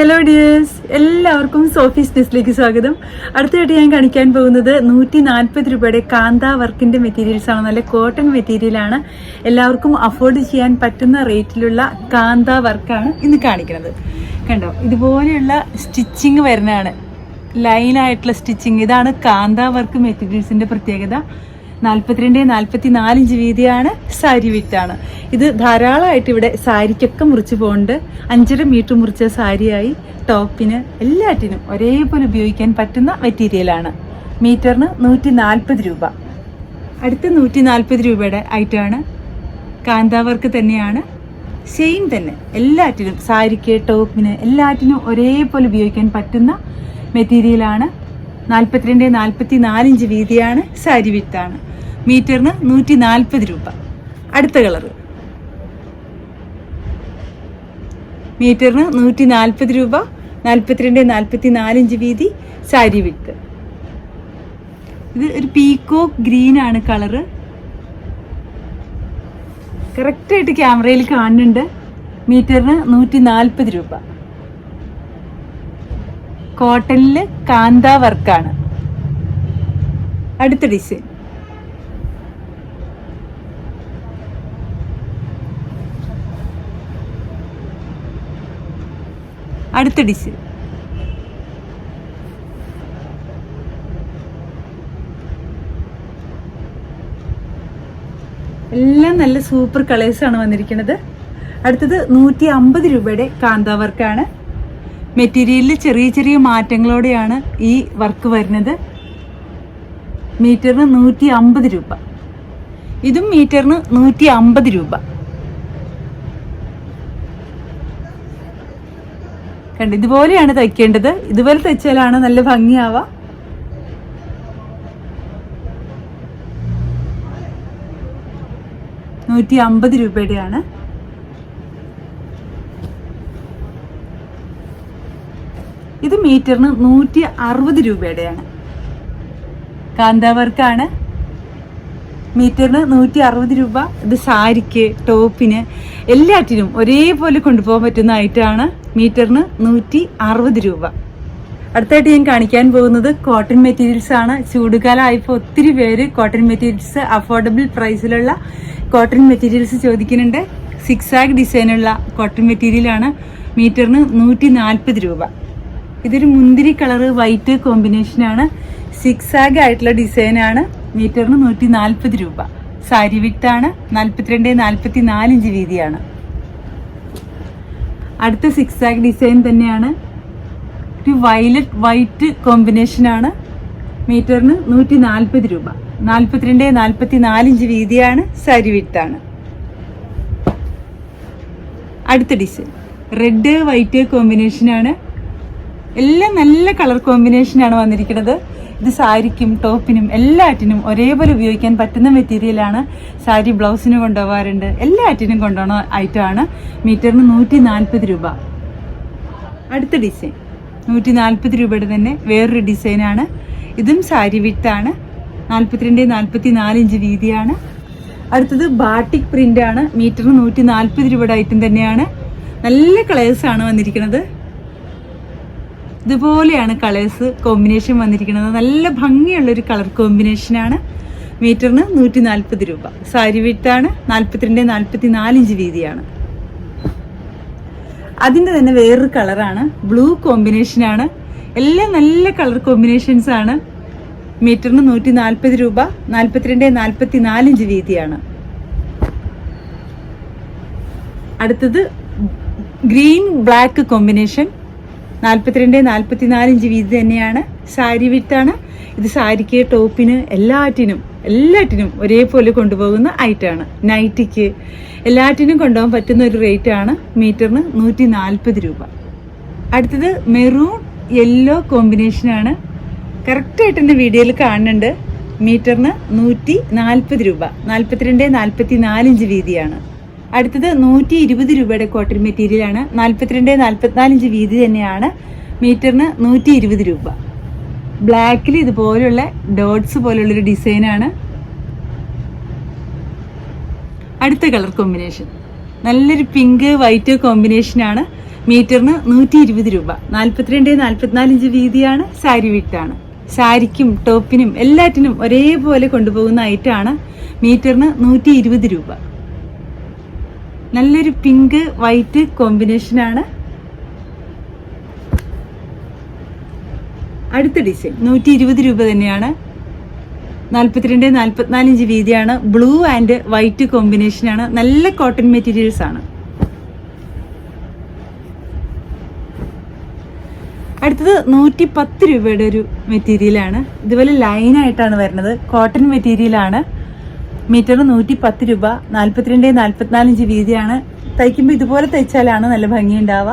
Hello dears എല്ലാവർക്കും സോഫീസ് ഡിസ്ലേക്ക് സ്വാഗതം. അടുത്തതായിട്ട് ഞാൻ കാണിക്കാൻ പോകുന്നത് നൂറ്റി നാൽപ്പത് രൂപയുടെ കാന്ത വർക്കിന്റെ മെറ്റീരിയൽസ് ആണ്. നല്ല കോട്ടൺ മെറ്റീരിയലാണ് എല്ലാവർക്കും അഫോർഡ് ചെയ്യാൻ പറ്റുന്ന റേറ്റിലുള്ള കാന്ത വർക്കാണ് ഇന്ന് കാണിക്കുന്നത്. കണ്ടോ? ഇതുപോലെയുള്ള സ്റ്റിച്ചിങ് വരുന്നതാണ്. ലൈനായിട്ടുള്ള സ്റ്റിച്ചിങ് ഇതാണ് കാന്ത വർക്ക് മെറ്റീരിയൽസിന്റെ പ്രത്യേകത. നാൽപ്പത്തിരണ്ട് നാൽപ്പത്തി നാലിഞ്ച് വീതിയാണ് സാരി വിറ്റാണ് ഇത് ധാരാളമായിട്ട് ഇവിടെ സാരിക്കൊക്കെ മുറിച്ച് പോകുന്നുണ്ട് അഞ്ചര മീറ്റർ മുറിച്ച സാരിയായി ടോപ്പിന് എല്ലാറ്റിനും ഒരേപോലെ ഉപയോഗിക്കാൻ പറ്റുന്ന മെറ്റീരിയലാണ് മീറ്ററിന് നൂറ്റി നാൽപ്പത് രൂപ. അടുത്ത നൂറ്റി നാൽപ്പത് രൂപയുടെ ഐറ്റമാണ്. കാന്താവർക്ക് തന്നെയാണ്. സെയിം തന്നെ എല്ലാറ്റിനും സാരിക്ക് ടോപ്പിന് എല്ലാറ്റിനും ഒരേപോലെ ഉപയോഗിക്കാൻ പറ്റുന്ന മെറ്റീരിയലാണ് നാൽപ്പത്തിരണ്ട് നാൽപ്പത്തി നാലിഞ്ച് വീതിയാണ് സാരി വിത്താണ്. മീറ്ററിന് നൂറ്റി നാൽപ്പത് രൂപ. അടുത്ത കളറ്. മീറ്ററിന് നൂറ്റി നാൽപ്പത് രൂപ നാൽപ്പത്തിരണ്ട് നാൽപ്പത്തി നാലിഞ്ച് വീതി സാരി വിത്ത്. ഇത് ഒരു പീക്കോ ഗ്രീൻ ആണ് കളറ്. കറക്റ്റായിട്ട് ക്യാമറയിൽ കാണുന്നുണ്ട്. മീറ്ററിന് നൂറ്റി നാൽപ്പത് രൂപ. കോട്ടണിൽ കാന്ത വർക്കാണ്. അടുത്ത ഡിസൈൻ. അടുത്ത ഡിസൈൻ. എല്ലാം നല്ല സൂപ്പർ കളേഴ്സാണ് വന്നിരിക്കുന്നത്. അടുത്തത് നൂറ്റി അമ്പത് രൂപയുടെ കാന്ത വർക്കാണ്. മെറ്റീരിയലിൽ ചെറിയ ചെറിയ മാറ്റങ്ങളോടെയാണ് ഈ വർക്ക് വരുന്നത്. മീറ്ററിന് നൂറ്റി അമ്പത് രൂപ. ഇതും മീറ്ററിന് നൂറ്റി അമ്പത് രൂപ. കണ്ട് ഇതുപോലെയാണ് തയ്ക്കേണ്ടത്. ഇതുപോലെ തയ്ച്ചാലാണ് നല്ല ഭംഗിയാവുക നൂറ്റി അമ്പത് രൂപയുടെയാണ് ഇത് മീറ്ററിന് നൂറ്റി അറുപത് രൂപയുടെയാണ്. കാന്താവർക്കാണ് മീറ്ററിന് നൂറ്റി അറുപത് രൂപ. ഇത് സാരിക്ക് ടോപ്പിന് എല്ലാറ്റിനും ഒരേപോലെ കൊണ്ടുപോകാൻ പറ്റുന്ന ഐറ്റമാണ് മീറ്ററിന് നൂറ്റി അറുപത് രൂപ. അടുത്തായിട്ട് ഞാൻ കാണിക്കാൻ പോകുന്നത് കോട്ടൺ മെറ്റീരിയൽസ് ആണ്. ചൂടുകാലമായപ്പോൾ ഒത്തിരി പേര് കോട്ടൺ മെറ്റീരിയൽസ് അഫോർഡബിൾ പ്രൈസിലുള്ള കോട്ടൺ മെറ്റീരിയൽസ് ചോദിക്കുന്നുണ്ട്. സിക്സാഗ് ഡിസൈനുള്ള കോട്ടൺ മെറ്റീരിയലാണ് മീറ്ററിന് നൂറ്റി നാൽപ്പത് രൂപ. ഇതൊരു മുന്തിരി കളറ് വൈറ്റ് കോമ്പിനേഷനാണ് സിക്സ് ആഗ് ആയിട്ടുള്ള ഡിസൈനാണ് മീറ്ററിന് നൂറ്റി നാൽപ്പത് രൂപ. സാരി വിട്ടാണ് നാൽപ്പത്തിരണ്ട് നാൽപ്പത്തി നാലിഞ്ച് വീതിയാണ്. അടുത്ത സിക്സ് ആഗ് ഡിസൈൻ തന്നെയാണ്. ഒരു വയലറ്റ് വൈറ്റ് കോമ്പിനേഷനാണ് മീറ്ററിന് നൂറ്റി നാൽപ്പത് രൂപ. നാൽപ്പത്തിരണ്ട് നാൽപ്പത്തി നാലിഞ്ച് വീതിയാണ്. സാരി വിട്ടാണ് അടുത്ത ഡിസൈൻ റെഡ് വൈറ്റ് കോമ്പിനേഷനാണ് എല്ലാം നല്ല കളർ കോമ്പിനേഷനാണ് വന്നിരിക്കുന്നത്. ഇത് സാരിക്കും ടോപ്പിനും എല്ലാറ്റിനും ഒരേപോലെ ഉപയോഗിക്കാൻ പറ്റുന്ന മെറ്റീരിയലാണ് സാരി ബ്ലൗസിന് കൊണ്ടുപോകാറുണ്ട്. എല്ലാറ്റിനും കൊണ്ടുപോകുന്ന ഐറ്റമാണ് മീറ്ററിന് നൂറ്റി നാൽപ്പത് രൂപ. അടുത്ത ഡിസൈൻ നൂറ്റി നാൽപ്പത് രൂപയുടെ തന്നെ വേറൊരു ഡിസൈനാണ് ഇതും സാരി വിട്ടാണ് നാൽപ്പത്തിരണ്ട് നാൽപ്പത്തി നാല് ഇഞ്ച് വീതിയാണ്. അടുത്തത് ബാട്ടിക് പ്രിന്റ് ആണ്. മീറ്ററിന് നൂറ്റി നാൽപ്പത് രൂപയുടെ ഐറ്റം തന്നെയാണ്. നല്ല കളേഴ്സ് ആണ് വന്നിരിക്കുന്നത്. ഇതുപോലെയാണ് കളേഴ്സ് കോമ്പിനേഷൻ വന്നിരിക്കുന്നത്. നല്ല ഭംഗിയുള്ളൊരു കളർ കോമ്പിനേഷനാണ് മീറ്ററിന് നൂറ്റി നാൽപ്പത് രൂപ. സാരി വിട്ടാണ് നാൽപ്പത്തിരണ്ട് നാൽപ്പത്തി നാലിഞ്ച് വീതിയാണ്. അതിന്റെ തന്നെ വേറൊരു കളറാണ് ബ്ലൂ കോമ്പിനേഷനാണ് എല്ലാം നല്ല കളർ കോമ്പിനേഷൻസ് ആണ്. മീറ്ററിന് നൂറ്റി നാൽപ്പത് രൂപ നാൽപ്പത്തിരണ്ട് നാൽപ്പത്തി നാലിഞ്ച് വീതിയാണ്. അടുത്തത് ഗ്രീൻ ബ്ലാക്ക് കോമ്പിനേഷൻ നാൽപ്പത്തിരണ്ട് നാൽപ്പത്തി നാലിഞ്ച് വീതി തന്നെയാണ്. സാരി വിട്ടാണ് ഇത് സാരിക്ക് ടോപ്പിന് എല്ലാറ്റിനും എല്ലാറ്റിനും ഒരേപോലെ കൊണ്ടുപോകുന്ന ഐറ്റാണ് നൈറ്റിക്ക് എല്ലാറ്റിനും കൊണ്ടുപോകാൻ പറ്റുന്ന ഒരു റേറ്റ് ആണ് മീറ്ററിന് നൂറ്റി നാൽപ്പത് രൂപ. അടുത്തത് മെറൂൺ യെല്ലോ കോമ്പിനേഷനാണ് കറക്റ്റായിട്ട് എന്റെ വീഡിയോയിൽ കാണുന്നുണ്ട്. മീറ്ററിന് നൂറ്റി നാൽപ്പത് രൂപ. നാൽപ്പത്തിരണ്ട് നാൽപ്പത്തി നാലിഞ്ച് വീതിയാണ്. അടുത്തത് നൂറ്റി ഇരുപത് രൂപയുടെ കോട്ടൺ മെറ്റീരിയൽ മെറ്റീരിയലാണ് നാൽപ്പത്തിരണ്ട് നാൽപ്പത്തിനാലിഞ്ച് വീതി തന്നെയാണ്. മീറ്ററിന് നൂറ്റി ഇരുപത് രൂപ. ബ്ലാക്കിൽ ഇതുപോലുള്ള ഡോട്ട്സ് പോലുള്ളൊരു ഡിസൈനാണ് അടുത്ത കളർ കോമ്പിനേഷൻ നല്ലൊരു പിങ്ക് വൈറ്റ് കോമ്പിനേഷനാണ് മീറ്ററിന് നൂറ്റി ഇരുപത് രൂപ. നാൽപ്പത്തിരണ്ട് നാൽപ്പത്തിനാല് ഇഞ്ച് വീതിയാണ്. സാരി വിട്ടാണ്. സാരിക്കും ടോപ്പിനും എല്ലാറ്റിനും ഒരേപോലെ കൊണ്ടുപോകുന്ന ഐറ്റമാണ് മീറ്ററിന് നൂറ്റി ഇരുപത് രൂപ. നല്ലൊരു പിങ്ക് വൈറ്റ് കോമ്പിനേഷനാണ് അടുത്ത ഡിസൈൻ നൂറ്റി ഇരുപത് രൂപ തന്നെയാണ്. നാൽപ്പത്തിരണ്ട് നാൽപ്പത്തിനാല് ഇഞ്ച് വീതിയാണ്. ബ്ലൂ ആൻഡ് വൈറ്റ് കോമ്പിനേഷനാണ് നല്ല കോട്ടൺ മെറ്റീരിയൽസ് ആണ്. അടുത്തത് നൂറ്റി പത്ത് രൂപയുടെ ഒരു മെറ്റീരിയലാണ് ഇതുപോലെ ലൈനായിട്ടാണ് വരുന്നത്. കോട്ടൺ മെറ്റീരിയലാണ് മീറ്റർ നൂറ്റി പത്ത് രൂപ നാൽപ്പത്തിരണ്ട് നാൽപ്പത്തിനാല് ഇഞ്ച് വീതിയാണ്. തയ്ക്കുമ്പോൾ ഇതുപോലെ തയ്ച്ചാലാണ് നല്ല ഭംഗിയുണ്ടാവുക.